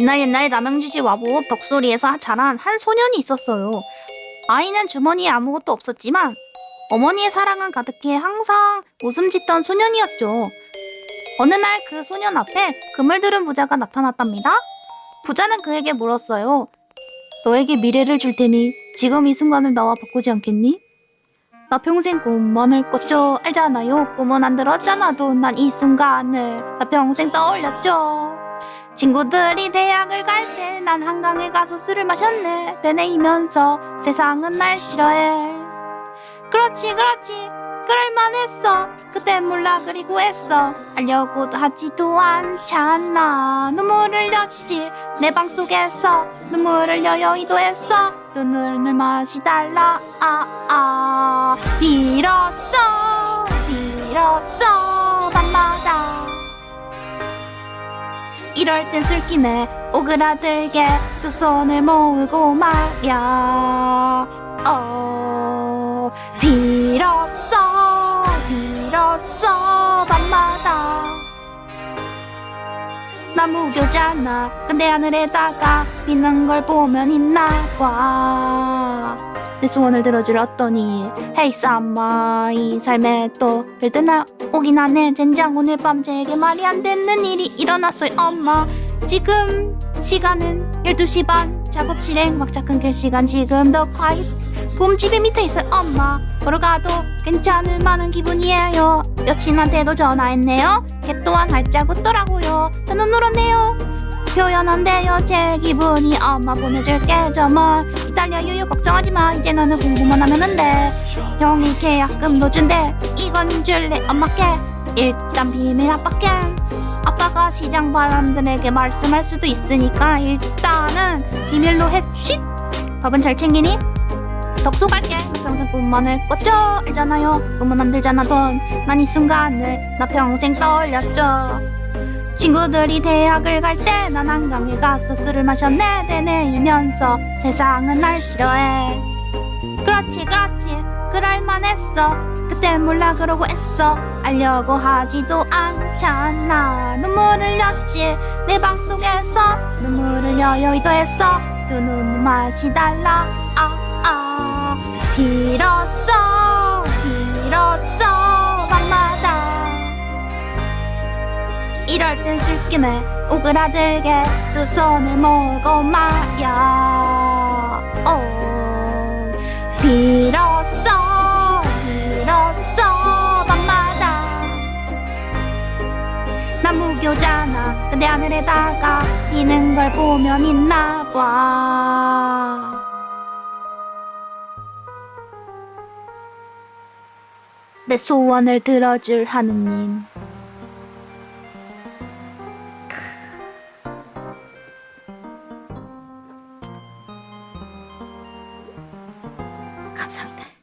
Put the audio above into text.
옛날 옛날에 남양주시 와보 덕소리에서 자란 한 소년이 있었어요. 아이는 주머니에 아무것도 없었지만 어머니의 사랑은 가득해 항상 웃음 짓던 소년이었죠. 어느 날 그 소년 앞에 금을 들은 부자가 나타났답니다. 부자는 그에게 물었어요. 너에게 미래를 줄 테니 지금 이 순간을 나와 바꾸지 않겠니? 나 평생 꿈만을 꿨죠. 알잖아요. 꿈은 안 들었잖아도 난 이 순간을 나 평생 떠올렸죠. 친구들이 대학을 갈 때 난 한강에 가서 술을 마셨네. 되뇌이면서 세상은 날 싫어해. 그렇지, 그렇지. 그럴만 했어. 그때 몰라 그리고 했어. 알려고도 하지도 않잖아. 눈물을 흘렸지. 내 방 속에서 눈물을 여여이도 했어. 두 눈을 맛이 달라. 아, 아. 빌었어. 빌었어. 이럴 땐 술김에 오그라들게 두 손을 모으고 말야. 어 빌었어 빌었어 밤마다. 나 무교잖아. 근데 하늘에다가 비는 걸 보면 있나 봐 내 소원을 들어주렸더니 헤이 쌈마 이 삶에 또 들뜨나 오긴 하네. 젠장 오늘 밤 제게 말이 안 되는 일이 일어났어요 엄마. 지금 시간은 12시 반. 작업 실행 막자 끊길 시간 지금 더 콰이트 붐집에 밑에 있어요 엄마. 걸어가도 괜찮을 만한 기분이에요. 여친한테도 전화했네요. 걔 또한 활짝 웃더라고요. 저는 울었네요 표현 안 돼요. 제 기분이 엄마 보내줄게. 저만 기다려요. 걱정하지 마. 이제 너는 공부만 하면 돼. 형이 계약금도 준대. 이건 줄래. 엄마께. 일단 비밀 아빠께 아빠가 시장 바람들에게 말씀할 수도 있으니까 일단은 비밀로 해. 쉿! 밥은 잘 챙기니? 덕소 갈게. 평생 꿈만을 꿨죠. 알잖아요. 꿈은 안 들잖아. 돈난 이 순간을 나 평생 떠올렸죠 친구들이 대학을 갈 때 난 한강에 가서 술을 마셨네 되뇌이면서. 세상은 날 싫어해. 그렇지 그렇지. 그럴만 했어. 그때 몰라 그러고 했어 알려고 하지도 않잖아. 눈물을 흘렸지. 내방 속에서 눈물을 여여이도 했어 두눈 맛이 달라. 아아. 빌었어 빌었어 이럴 땐 술김에 오그라들게 두 손을 모으고 말야. 어 빌었어 빌었어 밤마다. 난 무교잖아. 근데 하늘에다가 비는 걸 보면 있나 봐. 내 소원을 들어줄 하느님 감사합니다.